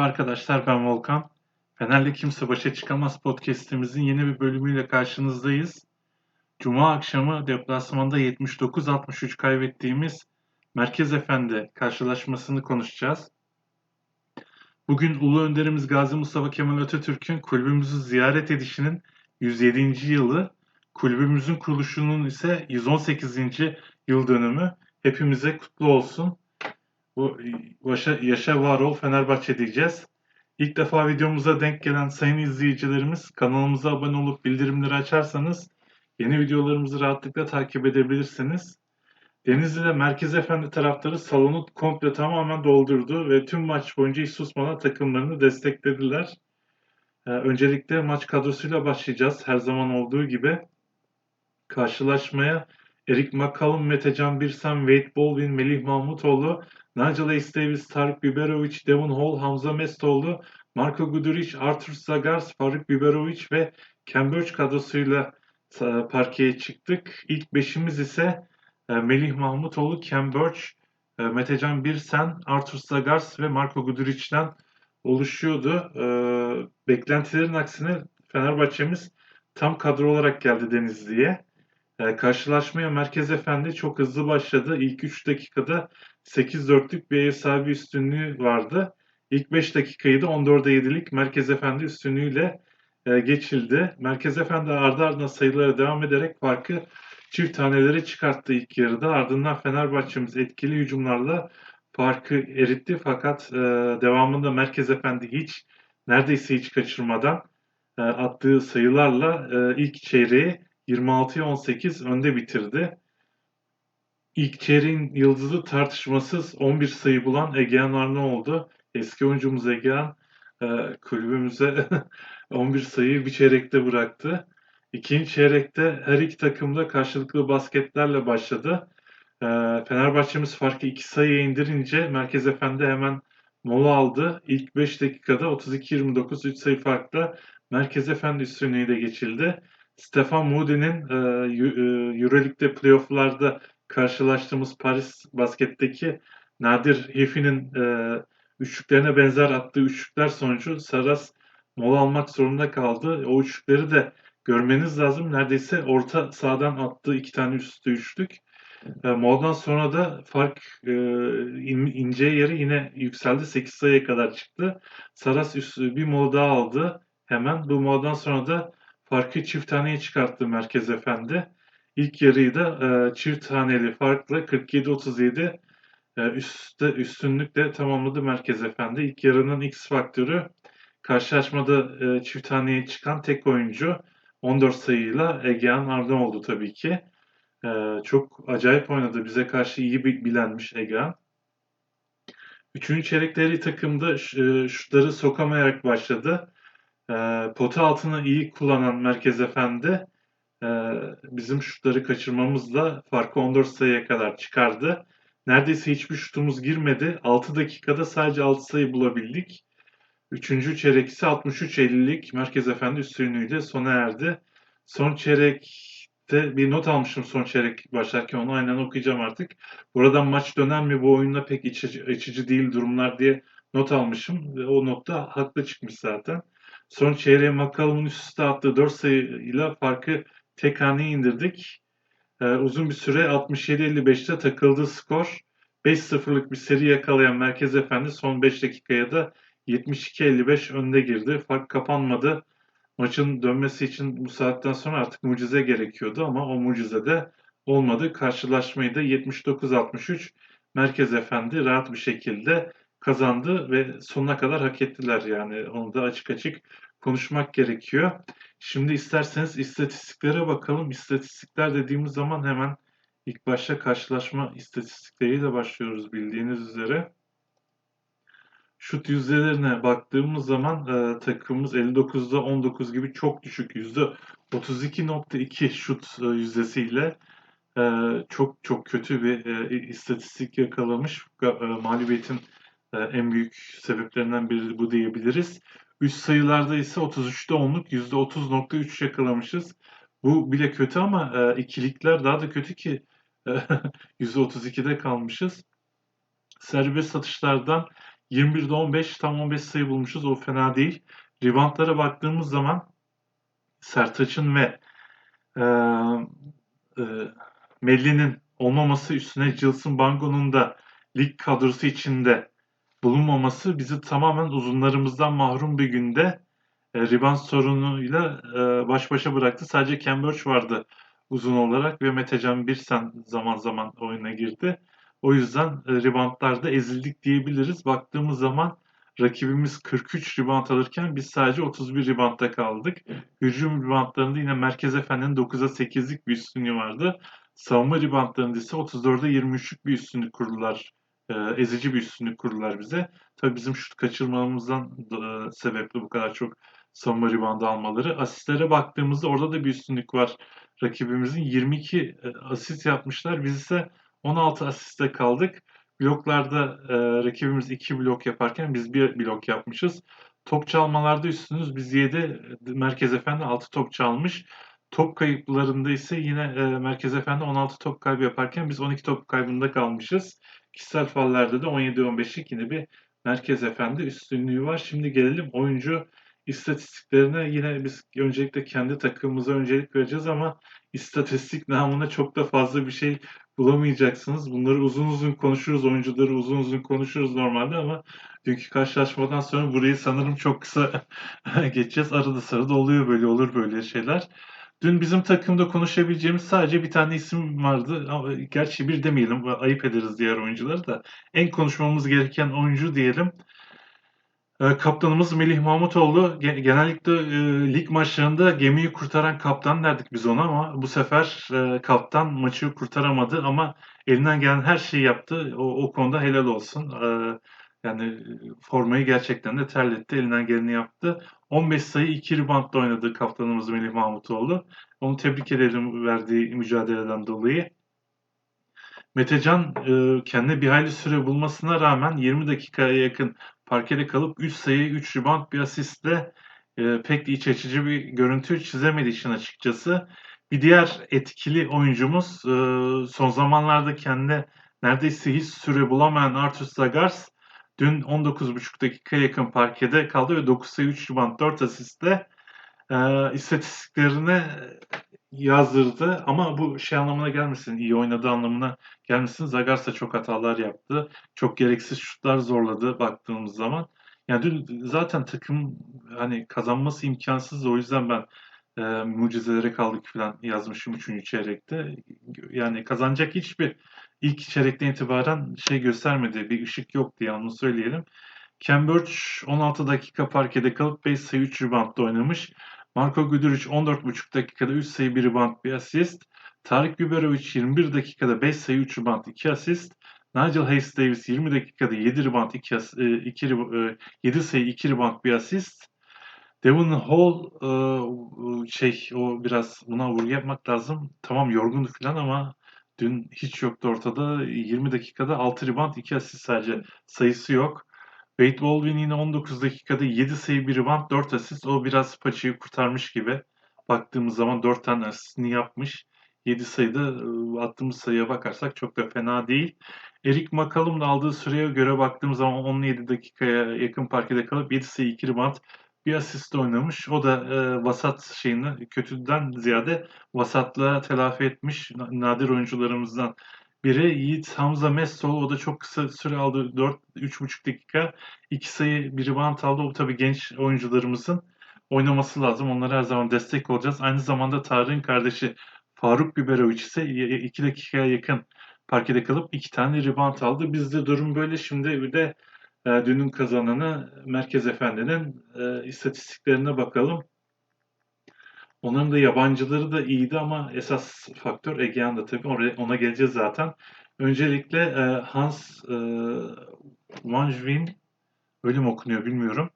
Merhaba arkadaşlar ben Volkan. Fener'le Kimse Başa Çıkamaz podcastimizin yeni bir bölümüyle karşınızdayız. Cuma akşamı deplasmanda 79-63 kaybettiğimiz Merkez Efendi karşılaşmasını konuşacağız. Bugün Ulu Önderimiz Gazi Mustafa Kemal Atatürk'ün kulübümüzü ziyaret edişinin 107. yılı, kulübümüzün kuruluşunun ise 118. yıl dönümü. Hepimize kutlu olsun. Bu yaşa, yaşa var ol Fenerbahçe diyeceğiz. İlk defa videomuza denk gelen sayın izleyicilerimiz kanalımıza abone olup bildirimleri açarsanız yeni videolarımızı rahatlıkla takip edebilirsiniz. Denizli'de Merkez Efendi taraftarı salonu komple tamamen doldurdu ve tüm maç boyunca hiç susmadan takımlarını desteklediler. Ee, öncelikle maç kadrosuyla başlayacağız her zaman olduğu gibi. Karşılaşmaya Erik McCallum, Metecan Birsen, Wade Baldwin, Melih Mahmutoğlu, Nigel Ace Davis, Tarık Biberovic, Devon Hall, Hamza Mestoğlu, Marco Guduric, Arthur Zagars, Faruk Biberovic ve Cambridge kadrosuyla e, parkeye çıktık. İlk beşimiz ise e, Melih Mahmutoğlu, Cambridge, e, Metecan Birsen, Arthur Zagars ve Marco Guduric'den oluşuyordu. Beklentilerin aksine Fenerbahçe'miz tam kadro olarak geldi Denizli'ye. Karşılaşmaya Merkez Efendi çok hızlı başladı. İlk 3 dakikada 8-4'lük bir ev sahibi üstünlüğü vardı. İlk 5 dakikayı da 14'e 7'lik Merkez Efendi üstünlüğüyle e, geçildi. Merkez Efendi ardı ardına sayılara devam ederek farkı çift taneleri çıkarttı ilk yarıda. Ardından Fenerbahçe'miz etkili hücumlarla farkı eritti fakat e, devamında Merkez Efendi hiç neredeyse hiç kaçırmadan e, attığı sayılarla ilk çeyreği 26'ya 18 önde bitirdi. İlk çeyreğin yıldızı tartışmasız 11 sayı bulan Egehan Arnaoğlu. Eski oyuncumuz Egehan e, kulübümüze 11 sayıyı bir çeyrekte bıraktı. İkinci çeyrekte her iki takım da karşılıklı basketlerle başladı. E, Fenerbahçe'miz farkı 2 sayıya indirince Merkez Efendi hemen mola aldı. İlk 5 dakikada 32-29 3 sayı farkla Merkez Efendi üstünlüğü de geçildi. Stefan Moody'nin e, e Euroleague'de playoff'larda karşılaştığımız Paris basketteki Nadir Hefi'nin e, üçlüklerine benzer attığı üçlükler sonucu Saras mola almak zorunda kaldı. O üçlükleri de görmeniz lazım. Neredeyse orta sağdan attığı iki tane üstü üçlük. E, moladan sonra da fark e, in, ince yeri yine yükseldi. 8 sayıya kadar çıktı. Saras üstü bir mola daha aldı. Hemen bu moladan sonra da farkı çift taneye çıkarttı Merkez Efendi. İlk yarıyı da e, çift haneli farkla 47-37 e, üstte, üstünlükle tamamladı Merkez Efendi. İlk yarının X faktörü karşılaşmada e, çift haneye çıkan tek oyuncu 14 sayıyla Egehan Ardan oldu tabii ki. E, çok acayip oynadı. Bize karşı iyi bilenmiş Egehan. Üçüncü çeyrekleri takımda e, şutları sokamayarak başladı. E, pota altını iyi kullanan Merkez Efendi e, bizim şutları kaçırmamızla farkı 14 sayıya kadar çıkardı. Neredeyse hiçbir şutumuz girmedi. 6 dakikada sadece 6 sayı bulabildik. Üçüncü çeyrek ise 63-50'lik Merkez Efendi üstünlüğüyle sona erdi. Son çeyrekte bir not almışım son çeyrek başlarken onu aynen okuyacağım artık. Buradan maç döner mi bu oyunla pek içici, içici değil durumlar diye not almışım. Ve o notta haklı çıkmış zaten. Son çeyreğe McCallum'un üst üste attığı 4 sayıyla farkı tek haneye indirdik. Ee, uzun bir süre 67-55'te takıldı skor. 5-0'lık bir seri yakalayan Merkez Efendi son 5 dakikaya da 72-55 önde girdi. Fark kapanmadı. Maçın dönmesi için bu saatten sonra artık mucize gerekiyordu ama o mucize de olmadı. Karşılaşmayı da 79-63 Merkez Efendi rahat bir şekilde kazandı ve sonuna kadar hak ettiler yani. Onu da açık açık konuşmak gerekiyor. Şimdi isterseniz istatistiklere bakalım. İstatistikler dediğimiz zaman hemen ilk başta karşılaşma istatistikleriyle başlıyoruz bildiğiniz üzere. Şut yüzdelerine baktığımız zaman e, takımımız 59'da 19 gibi çok düşük yüzde 32.2 şut e, yüzdesiyle e, çok çok kötü bir e, istatistik yakalamış. E, mağlubiyetin en büyük sebeplerinden biri bu diyebiliriz. Üst sayılarda ise 33'te 10'luk %30.3 yakalamışız. Bu bile kötü ama e, ikilikler daha da kötü ki e, %32'de kalmışız. Serbest satışlardan 21'de 15 tam 15 sayı bulmuşuz. O fena değil. Reboundlara baktığımız zaman Sertaç'ın ve e, e, Melli'nin olmaması üstüne Jilson Bango'nun da lig kadrosu içinde bulunmaması bizi tamamen uzunlarımızdan mahrum bir günde e, rebound sorunuyla e, baş başa bıraktı. Sadece Cambridge vardı uzun olarak ve Metecan Birsen zaman zaman oyuna girdi. O yüzden e, reboundlarda ezildik diyebiliriz. Baktığımız zaman rakibimiz 43 rebound alırken biz sadece 31 reboundda kaldık. Hücum reboundlarında yine Merkez Efendi'nin 9'a 8'lik bir üstünlüğü vardı. Savunma reboundlarında ise 34'e 23'lük bir üstünlük kurdular. E, ezici bir üstünlük kurdular bize. Tabii bizim şut kaçırmamızdan e, sebepli bu kadar çok savunma reboundu almaları. Asistlere baktığımızda orada da bir üstünlük var. Rakibimizin 22 e, asist yapmışlar. Biz ise 16 asiste kaldık. Bloklarda e, rakibimiz 2 blok yaparken biz bir blok yapmışız. Top çalmalarda üstünüz biz 7, Merkez Efendi 6 top çalmış. Top kayıplarında ise yine e, Merkez Efendi 16 top kaybı yaparken biz 12 top kaybında kalmışız. Kişisel fallerde de 17-15'lik yine bir Merkez Efendi üstünlüğü var. Şimdi gelelim oyuncu istatistiklerine yine biz öncelikle kendi takımımıza öncelik vereceğiz ama istatistik namına çok da fazla bir şey bulamayacaksınız. Bunları uzun uzun konuşuruz, oyuncuları uzun uzun konuşuruz normalde ama dünkü karşılaşmadan sonra burayı sanırım çok kısa geçeceğiz. Arada sırada oluyor böyle, olur böyle şeyler. Dün bizim takımda konuşabileceğimiz sadece bir tane isim vardı. Ama gerçi bir demeyelim, ayıp ederiz diğer oyuncuları da. En konuşmamız gereken oyuncu diyelim. Ee, kaptanımız Melih Mahmutoğlu genellikle e, lig maçlarında gemiyi kurtaran kaptan derdik biz ona ama bu sefer e, kaptan maçı kurtaramadı ama elinden gelen her şeyi yaptı. O, o konuda helal olsun. E, yani formayı gerçekten de terletti. Elinden geleni yaptı. 15 sayı 2 reboundla oynadı kaptanımız Melih Mahmutoğlu. Onu tebrik edelim verdiği mücadeleden dolayı. Metecan e, kendine bir hayli süre bulmasına rağmen 20 dakikaya yakın parkede kalıp 3 sayı, 3 rebound, bir asistle e, pek iç açıcı bir görüntü çizemedi işin açıkçası. Bir diğer etkili oyuncumuz e, son zamanlarda kendine neredeyse hiç süre bulamayan Arthur Zagars dün 19,5 dakika yakın parkede kaldı ve 9 sayı 3 rebound 4 asistle e, istatistiklerine yazdırdı ama bu şey anlamına gelmesin, iyi oynadığı anlamına gelmesin. Zagars da çok hatalar yaptı. Çok gereksiz şutlar zorladı baktığımız zaman. Yani dün zaten takım hani kazanması imkansız o yüzden ben e, mucizelere kaldık falan yazmışım 3. çeyrekte. Yani kazanacak hiçbir ilk çeyrekten itibaren şey göstermedi. Bir ışık yok diye onu söyleyelim. Cambridge 16 dakika parkede kalıp 5 sayı 3 reboundda oynamış. Marko Guduric 14,5 dakikada 3 sayı 1 rebound 1 asist. Tarık Güberovic 21 dakikada 5 sayı 3 rebound 2 asist. Nigel Hayes Davis 20 dakikada 7 rebound 2, 2 7 sayı 2 rebound 1 asist. Devon Hall e, şey o biraz buna vurgu yapmak lazım. Tamam yorgundu falan ama dün hiç yoktu ortada. 20 dakikada 6 rebound 2 asist sadece sayısı yok. Wade Baldwin yine 19 dakikada 7 sayı 1 rebound 4 asist. O biraz paçayı kurtarmış gibi. Baktığımız zaman 4 tane asistini yapmış. 7 sayıda ıı, attığımız sayıya bakarsak çok da fena değil. Eric McCallum'un aldığı süreye göre baktığımız zaman 17 dakikaya yakın parkede kalıp 7 sayı 2 rebound bir asist oynamış. O da e, vasat şeyini kötüden ziyade vasatlığa telafi etmiş nadir oyuncularımızdan biri Yiğit Hamza Messol. O da çok kısa süre aldı. 4 3,5 dakika. 2 sayı bir rebound aldı. O tabii genç oyuncularımızın oynaması lazım. Onlara her zaman destek olacağız. Aynı zamanda Tarık'ın kardeşi Faruk Biberovic ise 2 dakikaya yakın parkede kalıp 2 tane rebound aldı. Bizde durum böyle. Şimdi bir de e, dünün kazananı Merkez Efendi'nin e, istatistiklerine bakalım. Onların da yabancıları da iyiydi ama esas faktör Egean da tabii oraya, ona geleceğiz zaten. Öncelikle e, Hans e, Wanjwin mi okunuyor bilmiyorum.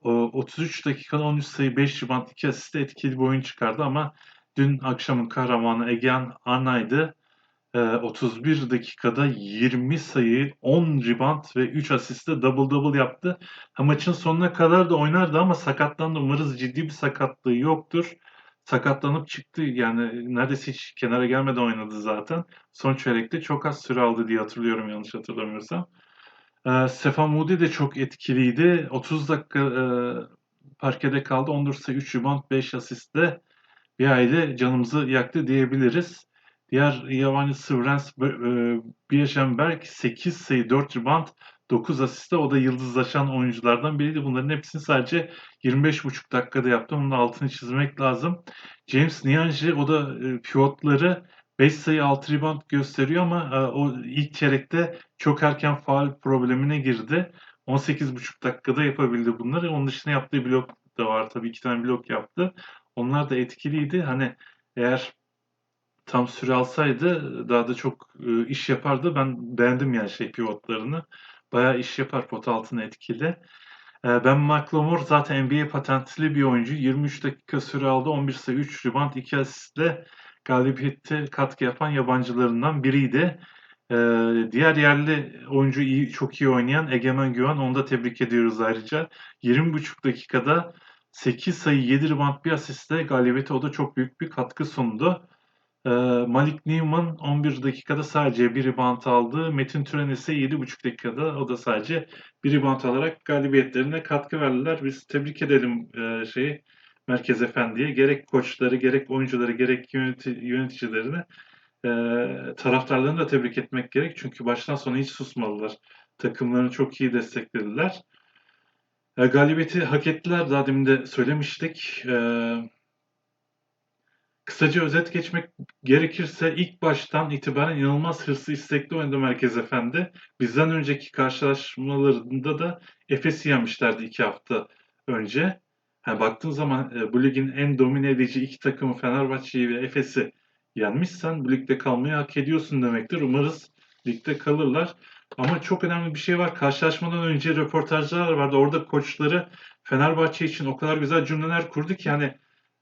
O, 33 dakikada 13 sayı 5 rebound 2 asiste etkili bir oyun çıkardı ama dün akşamın kahramanı Egean Arna'ydı. E, 31 dakikada 20 sayı, 10 rebound ve 3 asiste double double yaptı. Ha, maçın sonuna kadar da oynardı ama sakatlandı. Umarız ciddi bir sakatlığı yoktur sakatlanıp çıktı. Yani neredeyse hiç kenara gelmeden oynadı zaten. Son çeyrekte çok az süre aldı diye hatırlıyorum yanlış hatırlamıyorsam. Ee, Stefan Moody de çok etkiliydi. 30 dakika e, parkede kaldı. 14 sayı 3 rebound 5 asistle bir aile canımızı yaktı diyebiliriz. Diğer Giovanni Svrens, e, Biesenberg 8 sayı 4 rebound 9 asiste o da yıldızlaşan oyunculardan biriydi. Bunların hepsini sadece 25,5 dakikada yaptı. Onun altını çizmek lazım. James Nianji o da e, pivotları 5 sayı 6 rebound gösteriyor ama e, o ilk çeyrekte çok erken faal problemine girdi. 18,5 dakikada yapabildi bunları. Onun dışında yaptığı blok da var. Tabii iki tane blok yaptı. Onlar da etkiliydi. Hani eğer tam süre alsaydı daha da çok e, iş yapardı. Ben beğendim yani şey pivotlarını. Bayağı iş yapar pot altına etkili. E, ben McLemore zaten NBA patentli bir oyuncu. 23 dakika süre aldı. 11 sayı 3 rebound 2 asistle galibiyette katkı yapan yabancılarından biriydi. Ee, diğer yerli oyuncu iyi, çok iyi oynayan Egemen Güven onu da tebrik ediyoruz ayrıca. 20,5 dakikada 8 sayı 7 rebound bir asistle galibiyete o da çok büyük bir katkı sundu. Ee, Malik Newman 11 dakikada sadece bir rebound aldı. Metin Türen ise 7,5 dakikada o da sadece bir rebound alarak galibiyetlerine katkı verdiler. Biz tebrik edelim e, şeyi Merkez Efendi'ye. Gerek koçları, gerek oyuncuları, gerek yöneti, yöneticilerini e, taraftarlarını da tebrik etmek gerek. Çünkü baştan sona hiç susmadılar. Takımlarını çok iyi desteklediler. E, galibiyeti hak ettiler. Daha demin de söylemiştik. E, kısaca özet geçmek gerekirse ilk baştan itibaren inanılmaz hırslı istekli oynadı Merkez Efendi. Bizden önceki karşılaşmalarında da Efes'i yenmişlerdi iki hafta önce. Yani baktığın zaman e, bu ligin en domine edici iki takımı Fenerbahçe'yi ve Efes'i yenmişsen bu ligde kalmayı hak ediyorsun demektir. Umarız ligde kalırlar. Ama çok önemli bir şey var. Karşılaşmadan önce röportajlar vardı. Orada koçları Fenerbahçe için o kadar güzel cümleler kurdu ki yani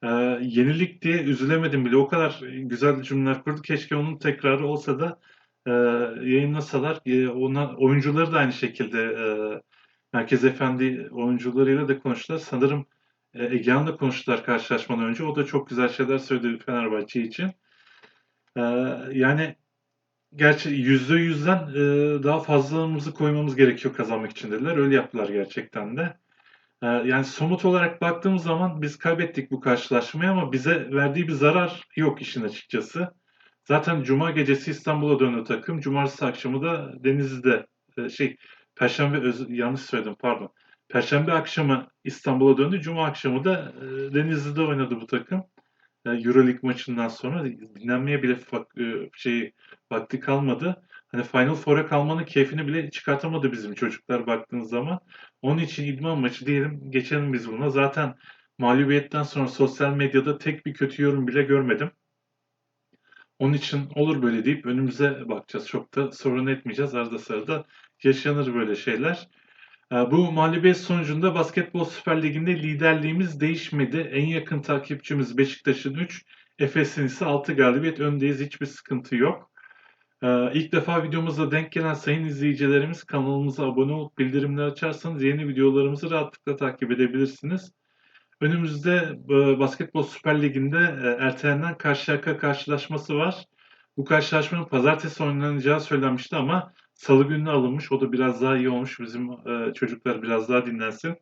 e, yenilik diye üzülemedim bile. O kadar güzel cümleler kurdu. Keşke onun tekrarı olsa da e, yayınlasalar. E, ona, oyuncuları da aynı şekilde e, Merkez Efendi oyuncularıyla da konuştular. Sanırım e, Egehan'la konuştular karşılaşmadan önce. O da çok güzel şeyler söyledi Fenerbahçe için. E, yani gerçi yüzde yüzden e, daha fazlamızı koymamız gerekiyor kazanmak için dediler. Öyle yaptılar gerçekten de. E, yani somut olarak baktığımız zaman biz kaybettik bu karşılaşmayı ama bize verdiği bir zarar yok işin açıkçası. Zaten Cuma gecesi İstanbul'a döndü takım. Cumartesi akşamı da Denizli'de e, şey Perşembe öz, yanlış söyledim pardon. Perşembe akşamı İstanbul'a döndü. Cuma akşamı da e, Denizli'de oynadı bu takım. E, Euroleague maçından sonra dinlenmeye bile şey vakti kalmadı. Hani Final Four'a kalmanın keyfini bile çıkartamadı bizim çocuklar baktığınız zaman. Onun için idman maçı diyelim geçelim biz buna. Zaten mağlubiyetten sonra sosyal medyada tek bir kötü yorum bile görmedim. Onun için olur böyle deyip önümüze bakacağız. Çok da sorun etmeyeceğiz. Arada sırada yaşanır böyle şeyler. Ee, bu mağlubiyet sonucunda Basketbol Süper Ligi'nde liderliğimiz değişmedi. En yakın takipçimiz Beşiktaş'ın 3, Efes'in ise 6 galibiyet öndeyiz. Hiçbir sıkıntı yok. Ee, ilk defa videomuzda denk gelen sayın izleyicilerimiz kanalımıza abone olup bildirimleri açarsanız yeni videolarımızı rahatlıkla takip edebilirsiniz. Önümüzde e, Basketbol Süper Ligi'nde e, ertelenen Karşıyaka karşılaşması var. Bu karşılaşmanın pazartesi oynanacağı söylenmişti ama salı gününe alınmış. O da biraz daha iyi olmuş. Bizim e, çocuklar biraz daha dinlensin.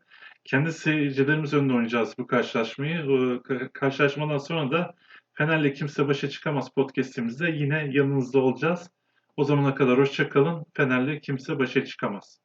Kendi seyircilerimiz önünde oynayacağız bu karşılaşmayı. Karşılaşmadan sonra da Fener'le Kimse Başa Çıkamaz podcastimizde yine yanınızda olacağız. O zamana kadar hoşçakalın. Fener'le Kimse Başa Çıkamaz.